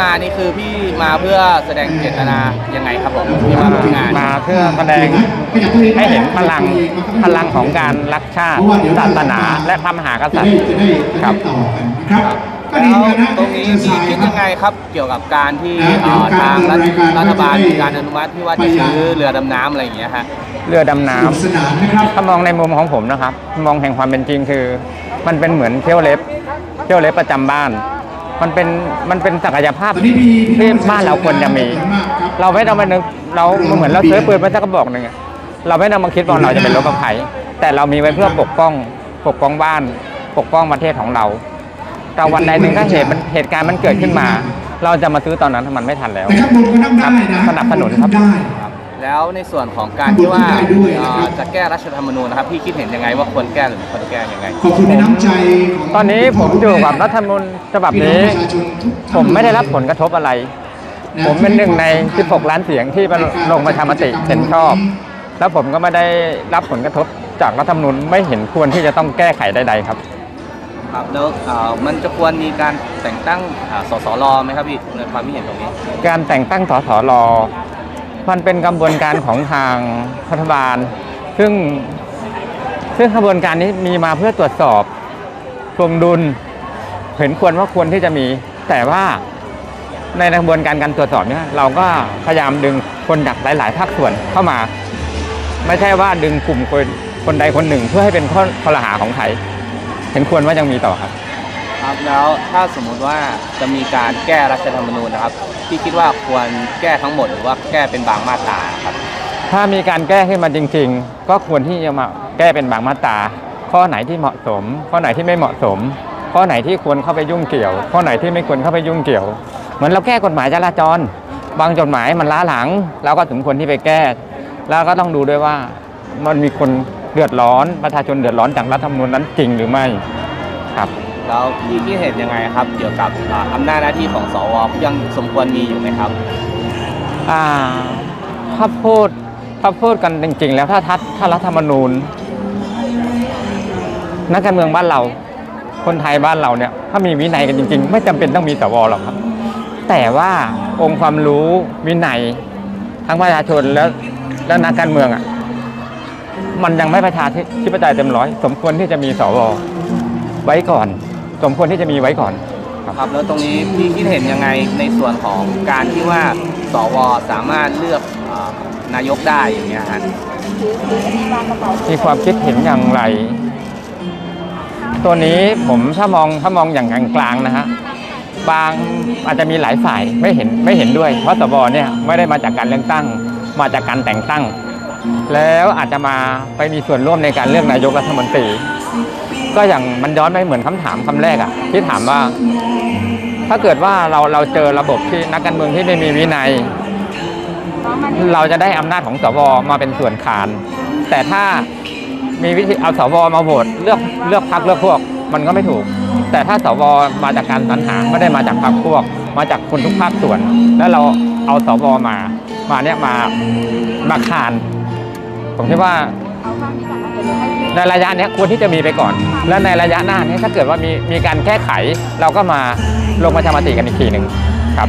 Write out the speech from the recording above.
มานี่คือพี่มาเพื่อแสดงเจตนายังไงครับผมที่มาร่วมงาน มาเพื่อแสดงให้เห็นพลังพลังของการรักชาติศาสนาและพระมหากษัตริย์ครับต่อกันนะครับก็แล้ดีวเหมือนกันนะตรงนี้พี่คิดยังไงครับเกี่ยวกับการที่นะเอ่อเดี๋ยวทางการรัฐรายการรัฐบาลก็จะได้มีการอนุมัติที่ว่าจะซื้อเรือดำน้ำอะไรอย่างเงี้ยฮะ เรือดำน้ำสนุกสนานนะครับถ้ามองในมุมของผมนะครับ มองแห่งความเป็นจริงคือ มันเป็นเหมือนเที่ยวเล็บ เที่ยวเล็บประจำบ้าน มันเป็นมันเป็นศักยภาพตอนนี้มีพี่ที่น้องประชาชนบ้านเราควรจะมีจำนวนมากครับเราไม่ต้องมานึกเราเหมือนเราซื้อปืนมาสักกระบอกหนึ่งอะเราไม่ต้องมาคิดว่าเราจะเป็นรบกับใครแต่เรามีไว้เพื่อปกป้องปกป้องบ้าน ปกป้องประเทศของเราแต่วันใดหนึ่งถ้าเหตุมันเหตุการณ์มันเกิดขึ้นมา เราจะมาซื้อตอนนั้นมันไม่ทันแล้วแต่ข้างบนก็นั่งได้นะสนับสนุนครับได้ครับ แล้วในส่วนของการที่ว่าได้ด้วยเอ่นะครับอจะแก้รัฐธรรมนูญนะครับพี่คิดเห็นยังไงว่าควรแก้หรือไม่ควรแก้ยังไงขอบคุณในน้ำใจของตอนนี้ผมอยู่กับรัฐธรรมนูญฉบับพี่น้องนี้ประชาชนทุกท่านผมไม่ได้รับผลกระทบอะไร ผมเป็นหนึ่งใน 16 ล้านเสียงที่ลงประชามติเห็นชอบ แล้วผมก็ไม่ได้รับผลกระทบจากรัฐธรรมนูญไม่เห็นควรที่จะต้องแก้ไขใดๆครับครับแล้วเอ่อมันจะควรมีการแต่งตั้งอ่าสสรไหมครับพี่ในความคิดเห็นตรงนี้ การแต่งตั้งสสร มันเป็นกระบวนการของทางรัฐบาล ซึ่งซึ่งกระบวนการนี้มีมาเพื่อตรวจสอบทวงดุล เห็นควรว่าควรที่จะมี แต่ว่าในกระบวนการการตรวจสอบเนี่ยเราก็พยายามดึงคนจากหลาย ๆ ภาคส่วนเข้ามา ไม่ใช่ว่าดึงกลุ่มคนคนใดคนหนึ่ง เพื่อให้เป็นข้อคอรหาของใครเห็นควรว่ายังมีต่อครับ ครับแล้วถ้าสมมุติว่าจะมีการแก้รัฐธรรมนูญนะครับพี่คิดว่าควรแก้ทั้งหมดหรือว่าแก้เป็นบางมาตราครับถ้ามีการแก้ขึ้นมาจริง ๆ ก็ควรที่จะมาแก้เป็นบางมาตราข้อไหนที่เหมาะสม ข้อไหนที่ไม่เหมาะสม ข้อไหนที่ควรเข้าไปยุ่งเกี่ยว ข้อไหนที่ไม่ควรเข้าไปยุ่งเกี่ยว เหมือนเราแก้กฎหมายจราจร บางกฎหมายมันล้าหลังเราก็สมควรที่ไปแก้ แล้วก็ต้องดูด้วยว่ามันมีคนเดือดร้อนประชาชนเดือดร้อนจากรัฐธรรมนูญนั้นจริงหรือไม่ครับ แล้วพี่คิดเห็นยังไงครับ เกี่ยวกับอ่าอำนาจหน้าที่ของสวยังสมควรมีอยู่ไหมครับ อ่าถ้าพูดถ้าพูดกันจริง ๆ แล้วถ้าทัดถ้ารัฐธรรมนูญนักการเมืองบ้านเรา คนไทยบ้านเราเนี่ย ถ้ามีวินัยกันจริง ๆ ไม่จำเป็นต้องมีสวหรอกครับ แต่ว่าองค์ความรู้วินัย ทั้งประชาชนแล้วแล้วนักการเมืองอะ มันยังไม่ประชาธิปไตยเต็มร้อย สมควรที่จะมีสวไว้ก่อน สมควรที่จะมีไว้ก่อน ครับแล้วตรงนี้พี่คิดเห็นยังไงในส่วนของการที่ว่าสวสามารถเลือกเอ่อนายกได้อย่างเงี้ยฮะมีความคิดเห็นอย่างไร ตัวนี้ผมถ้ามองถ้ามองอย่างกลางๆนะฮะบางอาจจะมีหลายฝ่ายไม่เห็นไม่เห็นด้วย เพราะสบเนี่ยไม่ได้มาจากการเลือกตั้ง มาจากการแต่งตั้ง แล้วอาจจะมาไปมีส่วนร่วมในการเลือกนายกรัฐมนตรี ก็อย่างมันย้อนไปเหมือนคำถามคำแรกอะที่ถามว่า ถ้าเกิดว่าเราเราเจอระบบที่นักการเมืองที่ไม่มีวินัย เราจะได้อำนาจของสวมาเป็นส่วนขาน แต่ถ้ามีวิธีเอาสวมาโหวตเลือกเลือกพักเลือกพวก มันก็ไม่ถูก แต่ถ้าสวมาจากการสรรหาไม่ได้มาจากพักพวก มาจากคนทุกภาคส่วน แล้วเราเอาสวมา มาเนี่ยมามาคาน ผมคิดว่า ในระยะนี้ควรที่จะมีไปก่อน และในระยะหน้านี้ถ้าเกิดว่ามีมีการแก้ไข เราก็มาลงประชามติกันอีกทีหนึ่งครับ